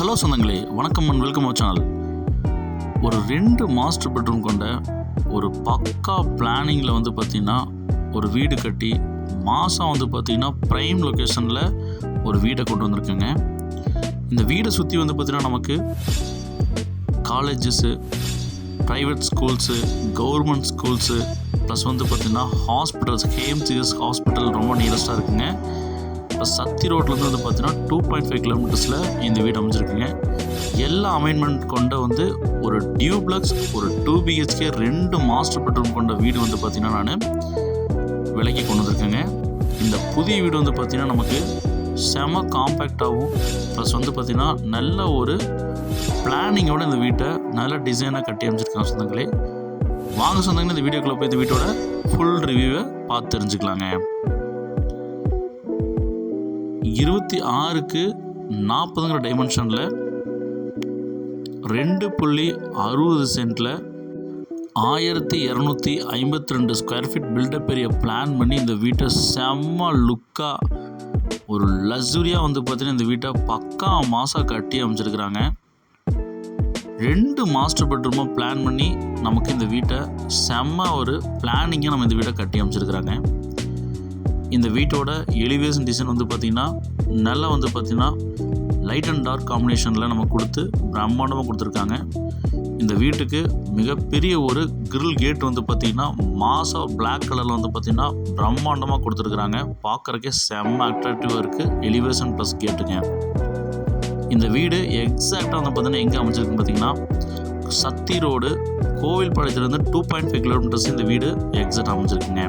Hello சொந்தங்களே வணக்கம் and welcome our channel ஒரு ரெண்டு மாஸ்டர் பெட்ரூம் கொண்ட ஒரு பக்கா பிளானிங்கில் வந்து பார்த்திங்கன்னா ஒரு வீடு கட்டி மாதம் வந்து பார்த்திங்கன்னா ப்ரைம் லொக்கேஷனில் ஒரு வீடை கொண்டு வந்திருக்குங்க. இந்த வீடை சுற்றி வந்து பார்த்திங்கன்னா நமக்கு colleges private schools government schools plus வந்து பார்த்திங்கன்னா ஹாஸ்பிட்டல்ஸ் கேஎம்சிஎஸ் ஹாஸ்பிட்டல் ரொம்ப நியரஸ்ட்டாக இருக்குங்க. இப்போ சத்தி ரோட்லேருந்து வந்து பார்த்தீங்கன்னா டூ பாயிண்ட் ஃபைவ் கிலோமீட்டர்ஸில் இந்த வீடு அமைஞ்சிருக்குங்க. எல்லா அமைன்மெண்ட் கொண்ட வந்து ஒரு டியூப்ளக்ஸ் ஒரு டூ பிஹெச்கே ரெண்டு மாஸ்டர் பெட்ரூம் கொண்ட வீடு வந்து பார்த்திங்கன்னா நான் விலைக்கு கொண்டு வந்திருக்கேங்க. இந்த புதிய வீடு வந்து பார்த்திங்கன்னா நமக்கு செம காம்பேக்டாகவும் ப்ளஸ் வந்து பார்த்திங்கன்னா நல்ல ஒரு பிளானிங்கோடு இந்த வீட்டை நல்ல டிசைனாக கட்டி அமைச்சிருக்காங்க சொந்தங்களே. வாங்க சொந்தங்களே இந்த வீடியோக்குள்ளே போய் இந்த வீட்டோட ஃபுல் ரிவ்யூவை பார்த்து தெரிஞ்சுக்கலாங்க. இருபத்தி ஆறுக்கு நாற்பதுங்கிற டைமென்ஷனில் ரெண்டு புள்ளி அறுபது சென்ட்டில் ஆயிரத்தி இரநூத்தி ஐம்பத்தி ரெண்டு ஸ்கொயர் ஃபீட் பில்டப் பெரிய பிளான் பண்ணி இந்த வீட்டை செம்ம லுக்காக ஒரு லக்ஸுரியாக வந்து பார்த்தீங்கன்னா இந்த வீட்டை பக்கா மாதம் கட்டி அமைச்சிருக்கிறாங்க. ரெண்டு மாஸ்டர் பெட்ரூமாக பிளான் பண்ணி நமக்கு இந்த வீட்டை செம்ம ஒரு பிளானிங்காக நம்ம இந்த வீட்டை கட்டி அமைச்சிருக்கிறாங்க. இந்த வீட்டோட எலிவேஷன் டிசைன் வந்து பார்த்திங்கன்னா நல்லா வந்து பார்த்திங்கன்னா லைட் அண்ட் டார்க் காம்பினேஷனில் நம்ம கொடுத்து பிரம்மாண்டமாக கொடுத்துருக்காங்க. இந்த வீட்டுக்கு மிகப்பெரிய ஒரு கிரில் கேட் வந்து பார்த்திங்கன்னா மாசாக பிளாக் கலரில் வந்து பார்த்திங்கன்னா பிரம்மாண்டமாக கொடுத்துருக்குறாங்க. பார்க்குறக்கே செம்ம அட்ராக்டிவாக இருக்குது எலிவேஷன் ப்ளஸ் கேட்டுங்க இந்த வீடு எக்ஸாக்டாக வந்து பார்த்திங்கன்னா எங்கே அமைச்சிருக்குன்னு பார்த்தீங்கன்னா சத்தி ரோடு கோவில் பாளையத்துலேருந்து டூ பாயிண்ட் ஃபைவ் கிலோமீட்டர்ஸ் இந்த வீடு எக்ஸாக்ட் அமைஞ்சிருக்குங்க.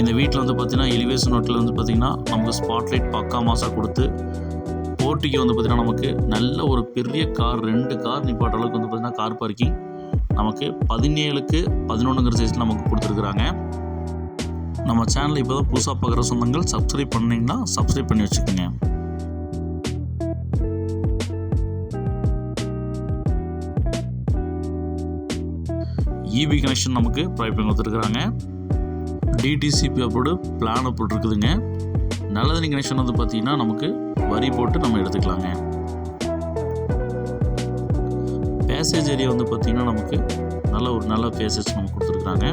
இந்த வீட்டில் வந்து பார்த்திங்கன்னா எலிவேஷன் நோட்டில் வந்து பார்த்திங்கன்னா நமக்கு ஸ்பாட்லைட் பக்கா மாசாக கொடுத்து போட்டிக்கு வந்து பார்த்திங்கன்னா நமக்கு நல்ல ஒரு பெரிய கார் ரெண்டு கார் நிப்பாட்ட அளவுக்கு வந்து பார்த்திங்கன்னா கார் பார்க்கிங் நமக்கு பதினேழுக்கு பதினொன்றுங்கிற சைஸில் நமக்கு கொடுத்துருக்குறாங்க. நம்ம சேனலை இப்போ தான் புதுசாக பார்க்குற சொந்தங்கள் சப்ஸ்கிரைப் பண்ணிங்கன்னா சப்ஸ்கிரைப் பண்ணி வச்சுக்கோங்க. இபி கனெக்ஷன் நமக்கு ப்ரொவைட் பண்ணி கொடுத்துருக்குறாங்க. டிடிசிபி அப்போடு பிளான் அப்படி இருக்குதுங்க. நல்லதனி கனெக்ஷன் வந்து பார்த்தீங்கன்னா நமக்கு வரி போட்டு நம்ம எடுத்துக்கலாங்க. பேசேஜ் ஏரியா வந்து பார்த்தீங்கன்னா நமக்கு நல்ல ஒரு நல்ல பேசேஜ் நமக்கு கொடுத்துருக்குறாங்க.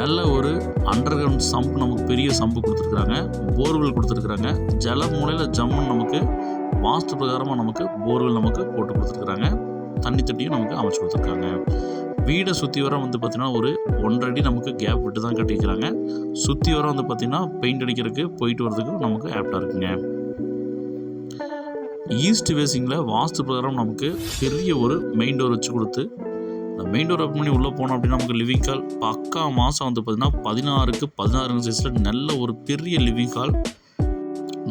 நல்ல ஒரு அண்டர் கிரவுண்ட் சம்ப் நமக்கு பெரிய சம்பு கொடுத்துருக்குறாங்க. போர்வெல் கொடுத்துருக்குறாங்க. ஜல மூலையில் ஜம்முன்னு நமக்கு வாஸ்து பிரகாரமாக நமக்கு போர்வெல் நமக்கு போட்டு கொடுத்துருக்குறாங்க. தண்ணி தொட்டியும் நமக்கு அமைச்சு கொடுத்துருக்காங்க. வீடை சுற்றி வர வந்து பார்த்திங்கன்னா ஒரு ஒன்றரை அடி நமக்கு கேப் விட்டு தான் கட்டிக்கிறாங்க சுற்றி வர வந்து பார்த்திங்கன்னா பெயிண்ட் அடிக்கிறதுக்கு போயிட்டு வரதுக்கு நமக்கு ஆப்டாக இருக்குங்க. ஈஸ்ட் வேசிங்கில் வாஸ்து பிரகாரம் நமக்கு பெரிய ஒரு மெயின் டோர் வச்சு கொடுத்து அந்த மெயின் டோர் ஓப்பன் பண்ணி உள்ளே போனோம் அப்படின்னா நமக்கு லிவிங் ஹால் பக்கா மாதம் வந்து பார்த்திங்கன்னா பதினாறுக்கு பதினாறு சைஸில் நல்ல ஒரு பெரிய லிவிங் ஹால்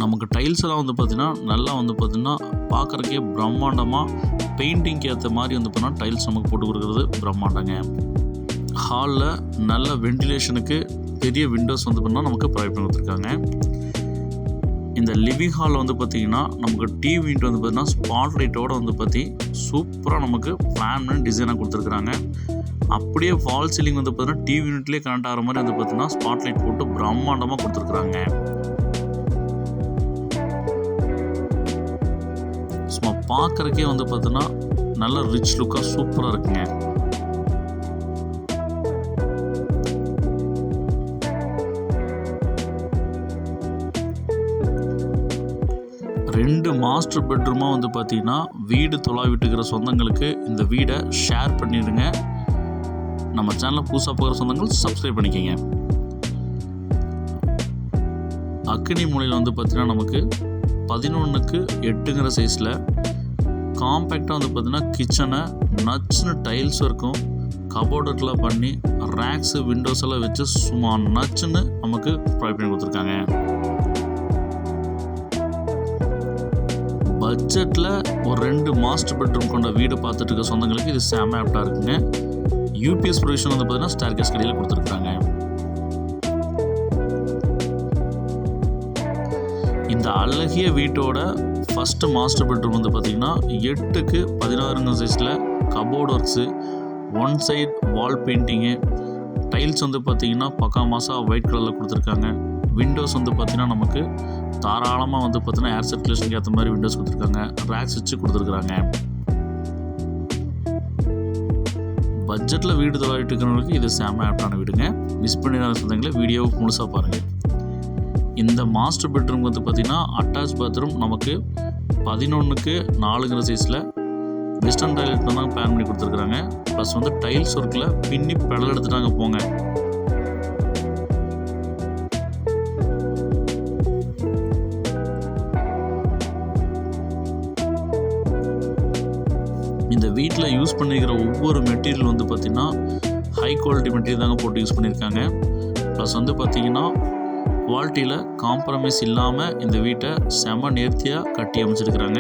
நமக்கு டைல்ஸ் எல்லாம் வந்து பார்த்திங்கன்னா நல்லா வந்து பார்த்திங்கன்னா பார்க்குறக்கே பிரம்மாண்டமாக பெயிண்டிங்க்கு ஏற்ற மாதிரி வந்து பார்த்தீங்கன்னா டைல்ஸ் நமக்கு போட்டு கொடுக்குறது பிரம்மாண்டங்க. ஹாலில் நல்ல வென்டிலேஷனுக்கு பெரிய விண்டோஸ் வந்து பார்த்தீங்கன்னா நமக்கு ப்ரொவைட் பண்ணி கொடுத்துருக்காங்க. இந்த லிவிங் ஹாலில் வந்து பார்த்திங்கன்னா நமக்கு டிவி யூனிட் வந்து பார்த்திங்கன்னா ஸ்பாட் லைட்டோடு வந்து பற்றி சூப்பராக நமக்கு பிளான் பண்ணி டிசைனாக கொடுத்துருக்குறாங்க. அப்படியே ஃபால் சீலிங் வந்து பார்த்தீங்கன்னா டிவி யூனிட்லேயே கனெக்ட் ஆகிற மாதிரி வந்து பார்த்திங்கன்னா ஸ்பாட் லைட் போட்டு பிரம்மாண்டமாக கொடுத்துருக்குறாங்க. பார்க்குறக்கே வந்து பார்த்தோன்னா நல்ல ரிச் லுக்காக சூப்பராக இருக்குங்க. ரெண்டு மாஸ்டர் பெட்ரூமாக வந்து பார்த்தீங்கன்னா வீடு தொலா விட்டுக்கிற சொந்தங்களுக்கு இந்த வீடை ஷேர் பண்ணிடுங்க. நம்ம சேனலை புதுசாக போகிற சொந்தங்கள் சப்ஸ்கிரைப் பண்ணிக்கோங்க. அக்னி மூலையில் வந்து பார்த்தீங்கன்னா நமக்கு பதினொன்றுக்கு எட்டுங்கிற சைஸில் காம்பேக்டாக வந்து பார்த்திங்கன்னா கிச்சனை நச்சுன்னு டைல்ஸ் இருக்கும். கபோர்டெலாம் பண்ணி ரேக்ஸு விண்டோஸ் எல்லாம் வச்சு சும்மா நச்சுன்னு நமக்கு ப்ரொவைட் பண்ணி கொடுத்துருக்காங்க. பட்ஜெட்டில் ஒரு ரெண்டு மாஸ்டர் பெட்ரூம் கொண்ட வீடு பார்த்துட்டு இருக்க சொந்தங்களுக்கு இது செம ஆப்டாக இருக்குங்க. யூபிஎஸ் ப்ரொவிஷன் வந்து பார்த்தீங்கன்னா ஸ்டார்கேஸ் கடையில் கொடுத்துருக்காங்க. இந்த அழகிய வீட்டோட ஃபஸ்ட்டு மாஸ்டர் பெட்ரூம் வந்து பார்த்திங்கன்னா எட்டுக்கு பதினாறுங்க சைஸில் cupboard works one side wall painting tiles வந்து பார்த்திங்கன்னா பக்கா மாதம் ஒயிட் கலரில் கொடுத்துருக்காங்க. விண்டோஸ் வந்து பார்த்திங்கன்னா நமக்கு தாராளமாக வந்து பார்த்திங்கன்னா ஏர் சர்க்குலேஷனுக்கு ஏற்ற மாதிரி விண்டோஸ் கொடுத்துருக்காங்க. ரேக்ஸ் வச்சு கொடுத்துருக்குறாங்க. பட்ஜெட்டில் வீடு தவாரிட்டு இருக்கிறவங்களுக்கு இது செம்ம ஆப்டான வீடுங்க. மிஸ் பண்ணிடாத சொந்தங்களை வீடியோவை முழுசாக பாருங்கள் இந்த மாஸ்டர் பெட்ரூம் வந்து பார்த்திங்கன்னா அட்டாச் பாத்ரூம் நமக்கு பதினொன்றுக்கு நாலுங்கிற சைஸில் வெஸ்டர்ன் டாய்லெட் தான் பிளான் பண்ணி கொடுத்துருக்குறாங்க. ப்ளஸ் வந்து டைல்ஸ் ஒர்க்கில் பின்னி பெடல் எடுத்துட்டாங்க போங்க. இந்த வீட்டில் யூஸ் பண்ணியிருக்கிற ஒவ்வொரு மெட்டீரியல் வந்து பார்த்திங்கன்னா ஹை குவாலிட்டி மெட்டீரியல் தாங்க போட்டு யூஸ் பண்ணியிருக்காங்க ப்ளஸ் வந்து பார்த்திங்கன்னா குவாலிட்டியில் காம்ப்ரமைஸ் இல்லாமல் இந்த வீட்டை செம நேர்த்தியாக கட்டி அமைச்சிருக்கிறாங்க.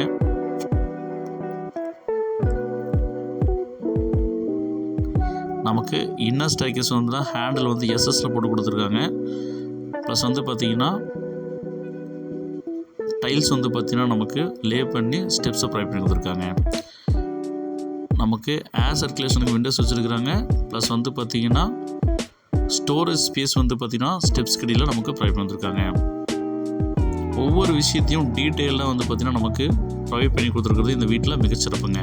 நமக்கு இன்னர் ஸ்டைக்கஸ் வந்து தான் ஹேண்டில் வந்து எஸ்எஸில் போட்டு கொடுத்துருக்காங்க. ப்ளஸ் வந்து பார்த்திங்கன்னா டைல்ஸ் வந்து பார்த்திங்கன்னா நமக்கு லே பண்ணி ஸ்டெப்ஸை ப்ரை பண்ணி கொடுத்துருக்காங்க. நமக்கு ஏர் சர்க்குலேஷனுக்கு விண்டோஸ் வச்சுருக்குறாங்க. ப்ளஸ் வந்து பார்த்திங்கன்னா ஸ்டோரேஜ் ஸ்பேஸ் வந்து பார்த்திங்கன்னா ஸ்டெப்ஸ் கடியில் நமக்கு ப்ரொவைட் பண்ணிருக்காங்க. ஒவ்வொரு விஷயத்தையும் டீட்டெயிலாக வந்து பார்த்திங்கன்னா நமக்கு ப்ரொவைட் பண்ணி கொடுத்துருக்குறது இந்த வீட்டில் மிகச்சிறப்புங்க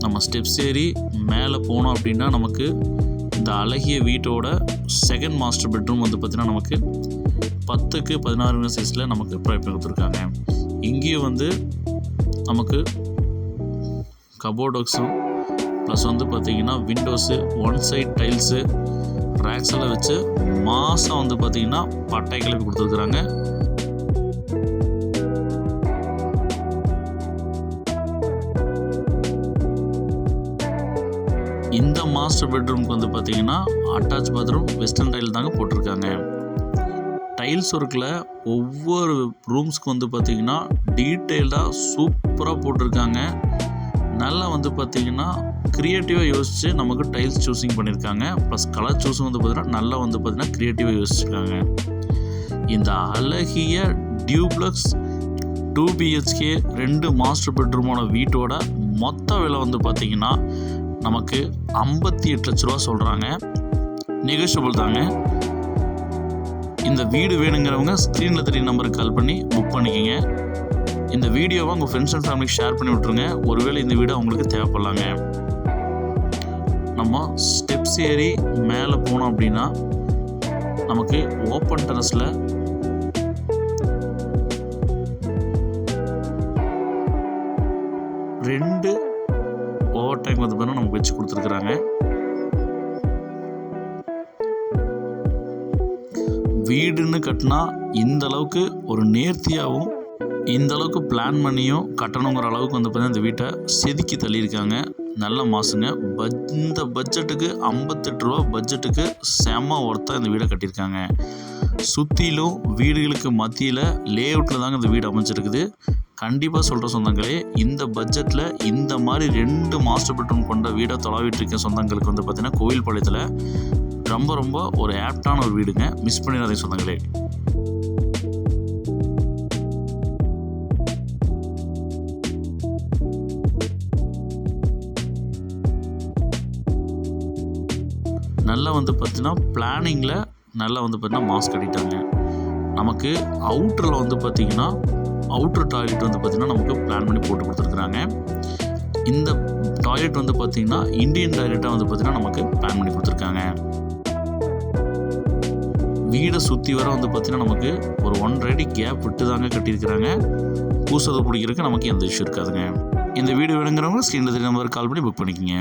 நம்ம ஸ்டெப்ஸ் ஏறி மேலே போனோம் அப்படின்னா நமக்கு இந்த அழகிய வீட்டோட செகண்ட் மாஸ்டர் பெட்ரூம் வந்து பார்த்திங்கன்னா நமக்கு பத்துக்கு பதினாறு சைஸில் நமக்கு ப்ரொவைட் பண்ணி கொடுத்துருக்காங்க. இங்கேயும் வந்து நமக்கு கபோர்ட் ஒர்க்ஸும் ப்ளஸ் வந்து பார்த்தீங்கன்னா windows one side tiles racks எல்லாம் வச்சு மாதம் வந்து பார்த்தீங்கன்னா பட்டை கிளப்பி கொடுத்துருக்குறாங்க. இந்த மாஸ்டர் பெட்ரூம்க்கு வந்து பார்த்தீங்கன்னா அட்டாச் பாத்ரூம் வெஸ்டர்ன் டைல் தாங்க போட்டிருக்காங்க. டைல்ஸ் ஒர்க்கில் ஒவ்வொரு ரூம்ஸ்க்கு வந்து பார்த்தீங்கன்னா டீட்டெயில்டாக சூப்பராக போட்டிருக்காங்க. நல்லா வந்து பார்த்தீங்கன்னா க்ரியேட்டிவாக யோசித்து நமக்கு டைல்ஸ் சூஸிங் பண்ணியிருக்காங்க ப்ளஸ் கலர் சூஸும் வந்து பார்த்தீங்கன்னா நல்லா வந்து பார்த்திங்கன்னா க்ரியேட்டிவாக யோசிச்சிருக்காங்க. இந்த அழகிய டியூப்ளக்ஸ் டூ பிஹெச்கே ரெண்டு மாஸ்டர் பெட்ரூமான வீட்டோட மொத்த விலை வந்து பார்த்தீங்கன்னா நமக்கு ஐம்பத்தி எட்டு லட்ச ரூபா சொல்கிறாங்க நெகோஷியபிள் தாங்க. இந்த வீடு வேணுங்கிறவங்க ஸ்க்ரீனில் தெரிய நம்பருக்கு கால் பண்ணி புக் பண்ணிக்கோங்க. இந்த வீடியோவை உங்கள் ஃப்ரெண்ட்ஸ் அண்ட் ஃபேமிலிக்கு ஷேர் பண்ணி விட்ருங்க ஒருவேளை இந்த வீடு அவங்களுக்கு தேவைப்படலாங்க. நம்ம ஸ்டெப்ஸ் ஏறி மேலே போனோம் அப்படின்னா நமக்கு ஓப்பன் டெரஸில் ரெண்டு ஓவர் டைம் வந்து பார்த்தீங்கன்னா நமக்கு வச்சு கொடுத்துருக்குறாங்க. வீடுன்னு கட்டினா இந்த அளவுக்கு ஒரு நேர்த்தியாகவும் இந்த அளவுக்கு பிளான் பண்ணியும் கட்டணுங்கிற அளவுக்கு வந்து பார்த்தீங்கன்னா இந்த வீட்டை செதுக்கி தள்ளியிருக்காங்க. நல்ல மாசுங்க. பட் இந்த பட்ஜெட்டுக்கு ஐம்பத்தெட்டு ரூபா பட்ஜெட்டுக்கு செம ஒர்த்தாக இந்த வீடை கட்டியிருக்காங்க. சுற்றிலும் வீடுகளுக்கு மத்தியில் லே அவுட்டில் தாங்க இந்த வீடு அமைஞ்சிருக்குது. கண்டிப்பாக சொல்கிற சொந்தங்களே இந்த பட்ஜெட்டில் இந்த மாதிரி ரெண்டு மாஸ்டர் பெட்ரூம் கொண்ட வீடை தொலைவிட்டு இருக்க சொந்தங்களுக்கு வந்து பார்த்திங்கன்னா கோவில் பாளையத்தில் ரொம்ப ரொம்ப ஒரு ஆப்டான ஒரு வீடுங்க. மிஸ் பண்ணிடாதீங்க சொந்தங்களே. நல்லா வந்து பார்த்திங்கன்னா பிளானிங்கில் நல்லா வந்து பார்த்திங்கன்னா மாஸ்க் அடிட்டாங்க நமக்கு அவுட்டரில் வந்து பார்த்திங்கன்னா அவுட்ரு டாய்லெட் வந்து பார்த்திங்கன்னா நமக்கு பிளான் பண்ணி போட்டு கொடுத்துருக்குறாங்க. இந்த டாய்லெட் வந்து பார்த்திங்கன்னா இந்தியன் டாய்லெட்டாக வந்து பார்த்திங்கன்னா நமக்கு பிளான் பண்ணி கொடுத்துருக்காங்க. வீடை சுற்றி வர வந்து பார்த்திங்கன்னா நமக்கு ஒரு ஒன் ரெடி கேப் விட்டு தாங்க கட்டியிருக்கிறாங்க. பூசதை பிடிக்கிறதுக்கு நமக்கு எந்த இஷ்யூ இருக்காதுங்க. இந்த வீடு வேணுங்கிறவங்க ஸ்க்ரீனில் தெரிய நம்பருக்கு கால் பண்ணி புக் பண்ணிக்கோங்க.